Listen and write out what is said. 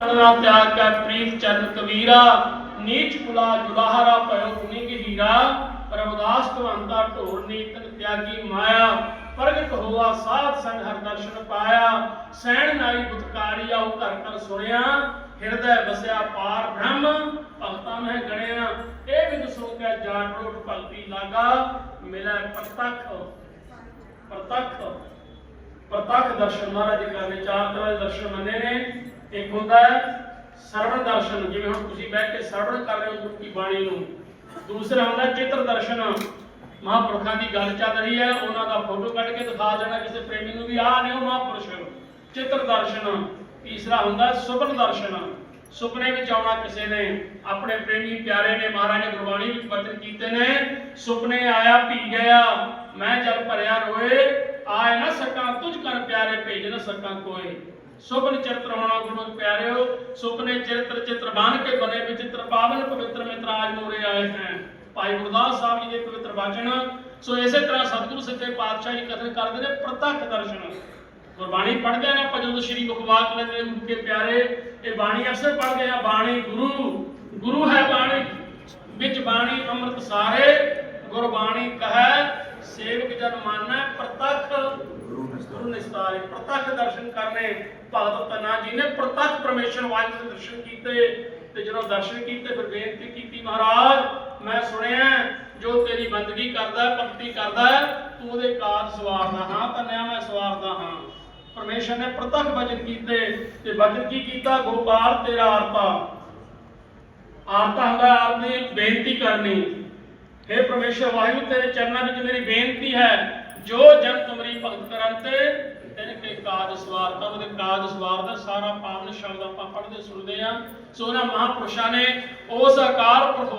ਨਾ ਤਿਆਗ ਕੈ ਪ੍ਰੀਤ ਚਰਨ ਕਬੀਰਾ, ਨੀਚ ਕੁਲਾ ਜੁਲਾਹਰਾ ਭਇਓ ਗੁਣੀ ਕੀ ਹੀਰਾ ਰਵਦਾਸ ਭਵੰਤਾ ਢੋਰ ਨੀਤਨ ਤਿਆਗੀ ਮਾਇਆ, ਪ੍ਰਗਟ ਹੋਆ ਸਾਧ ਸੰਗ ਹਰ ਦਰਸ਼ਨ ਪਾਇਆ, ਸੈਣ ਨਾਈ ਬੁਤਕਾਰੀ ਆਉ ਘਰ ਘਰ ਸੁਣਿਆ, ਹਿਰਦੈ ਬਸਿਆ ਪਾਰ ਬ੍ਰਹਮ, ਭਗਤਾਂ ਮਹਿ ਗਣਿਆ, ਇਹ ਵਿਦ ਸੁਣ ਕੇ ਜਾਟ ਰੋਟ ਭਗਤੀ ਲਾਗਾ, ਮਿਲੈ ਪ੍ਰਤੱਖ ਪ੍ਰਤੱਖ ਪ੍ਰਤੱਖ ਦਰਸ਼ਨ ਮਹਾਰਾਜ ਕਰਨੇ ਚਾਰ ਤਰ੍ਹਾਂ ਦੇ ਦਰਸ਼ਨ ਮੰਨੇ ਨੇ। ਇੱਕ ਹੁੰਦਾ ਹੈ ਸਰਵਣ ਦਰਸ਼ਨ, ਜਿਵੇਂ ਹੁਣ ਤੁਸੀਂ ਬੈਠ ਕੇ ਸਰਵਣ ਕਰ ਰਹੇ ਹੋ ਗੁਰੂ ਕੀ ਬਾਣੀ ਨੂੰ। ਦੂਸਰਾ ਹੁੰਦਾ ਚਿੱਤਰ ਦਰਸ਼ਨ। ਮਹਾਂਪੁਰਖਾਂ ਦੀ ਗੱਲ ਚੱਲ ਰਹੀ ਹੈ, ਉਹਨਾਂ ਦਾ ਫੋਟੋ ਕੱਢ ਕੇ ਦਿਖਾ ਦੇਣਾ ਕਿਸੇ ਪ੍ਰੇਮੀ ਨੂੰ ਵੀ, ਆਹ ਨੇ ਉਹ ਮਹਾਂਪੁਰਸ਼ ਚਿੱਤਰ ਦਰਸ਼ਨ। ਤੀਸਰਾ ਹੁੰਦਾ ਸੁਪਨ ਦਰਸ਼ਨ। ਸੁਪਨੇ ਵਿੱਚ ਆਉਣਾ ਕਿਸੇ ਨੇ, ਆਪਣੇ ਪ੍ਰੇਮੀ ਪਿਆਰੇ ਨੇ, ਮਹਾਰਾਜ ਨੇ ਗੁਰਬਾਣੀ ਵਿੱਚ ਵਚਨ ਕੀਤੇ ਨੇ, ਸੁਪਨੇ ਆਇਆ ਪੀ ਗਿਆ, ਮੈਂ ਜਲ ਭਰਿਆ ਰੋਏ ਆਏ ਨਾ ਸਕਾਂ ਤੁਝ ਕਰ ਪਿਆਰੇ ਭੇਜ ਨਾ ਸਕਾਂ ਕੋਏ। ਸੁਪਨ ਚਿਤਰ ਹੋਣਾ ਗੁਰੂ ਪਿਆਰਿਓ ਸੁਪਨੇ ਚਿਤਰ ਚਿਤਰ ਕੇ ਬਨੇ ਵਿਚਿਤਰ ਪਾਵਨ ਪਵਿੱਤਰ ਮਿਤਰਾਜ ਮੋਰੇ ਆਏ ਹੈ। ਭਾਈ ਗੁਰਦਾਸ ਸਾਹਿਬ ਜੀ ਦੇ ਪਵਿੱਤਰ ਵਚਨ, ਸੋ ਇਸੇ ਤਰ੍ਹਾਂ ਸਤਿਗੁਰੂ ਸੱਚੇ ਪਾਤਸ਼ਾਹ ਜੀ ਕਥਨ ਕਰਦੇ ਨੇ, ਪ੍ਰਤੱਖ ਦਰਸ਼ਨ। ਗੁਰਬਾਣੀ ਪੜ੍ਹਦੇ ਆ ਨਾ ਸ਼੍ਰੀ ਮੁਖਵਾਕ ਲੈਂਦੇ ਗੁਰੂ ਕੇ ਪਿਆਰੇ, ਇਹ ਬਾਣੀ ਅਕਸਰ ਪੜ੍ਹਦੇ ਆ, ਬਾਣੀ ਗੁਰੂ। ਗੁਰੂ ਹੈ ਬਾਣੀ, ਵਿੱਚ ਬਾਣੀ ਅੰਮ੍ਰਿਤ ਸਾਰੇ ਗੁਰਬਾਣੀ ਕਹੈ, ਸੇਵਕ ਜਨ ਮਾਨੈ ਗੁਰੂ ਪ੍ਰਤੱਖ ਦਰਸ਼ਨ ਕਰਨੇ ਭਗਤ ਤਨਾ ਜੀ ਨੇ ਪ੍ਰਤੱਖ ਪਰਮੇਸ਼ਰ ਵਾਹਿਗੁਰੂ ਦੇ ਦਰਸ਼ਨ ਕੀਤੇ ਤੇ ਜਦੋਂ ਦਰਸ਼ਨ ਕੀਤੇ ਫਿਰ ਬੇਨਤੀ ਕੀਤੀ, ਮਹਾਰਾਜ, ਮੈਂ ਸੁਣਿਆ ਜੋ ਤੇਰੀ ਬੰਦਗੀ ਕਰਦਾ ਹੈ ਭਗਤੀ ਕਰਦਾ ਹੈ, ਤੂੰ ਉਹਦੇ ਕਾਜ ਸਵਾਰਦਾ ਹਾਂ ਤਨਿਆ ਮੈਂ ਸਵਾਰਦਾ ਹਾਂ। ਪਰਮੇਸ਼ਰ ਨੇ ਪ੍ਰਤੱਖ ਵਚਨ ਕੀਤੇ ਤੇ ਵਚਨ ਕੀ ਕੀਤਾ? ਗੋਪਾਲ, ਤੇਰਾ ਆਰਤਾ। ਆਰਤਾ ਹੁੰਦਾ ਆਪਣੀ ਬੇਨਤੀ ਕਰਨੀ। हे ਪਰਮੇਸ਼ਰ, ਵਾਹਿਗੁਰੂ, ਤੇਰੇ ਚਰਨਾਂ ਵਿੱਚ ਮੇਰੀ ਬੇਨਤੀ ਹੈ, ਜੋ ਜਨ ਤੁਮਰੀ ਭਗਤ ਕਰਨ ਤੇ ਤੇਰੇ ਕੇ ਉਹਦੇ ਕਾਜ ਸਵਾਰ ਸਾਰਾ ਪਾਵਨ ਸ਼ਬਦ ਆਪਾਂ ਪੜ੍ਹਦੇ ਸੁਣਦੇ ਆ ਸੋ ਉਹਨਾਂ ਮਹਾਂਪੁਰਸ਼ਾਂ ਨੇ ਉਸ ਅਕਾਲ ਪੁਰਖ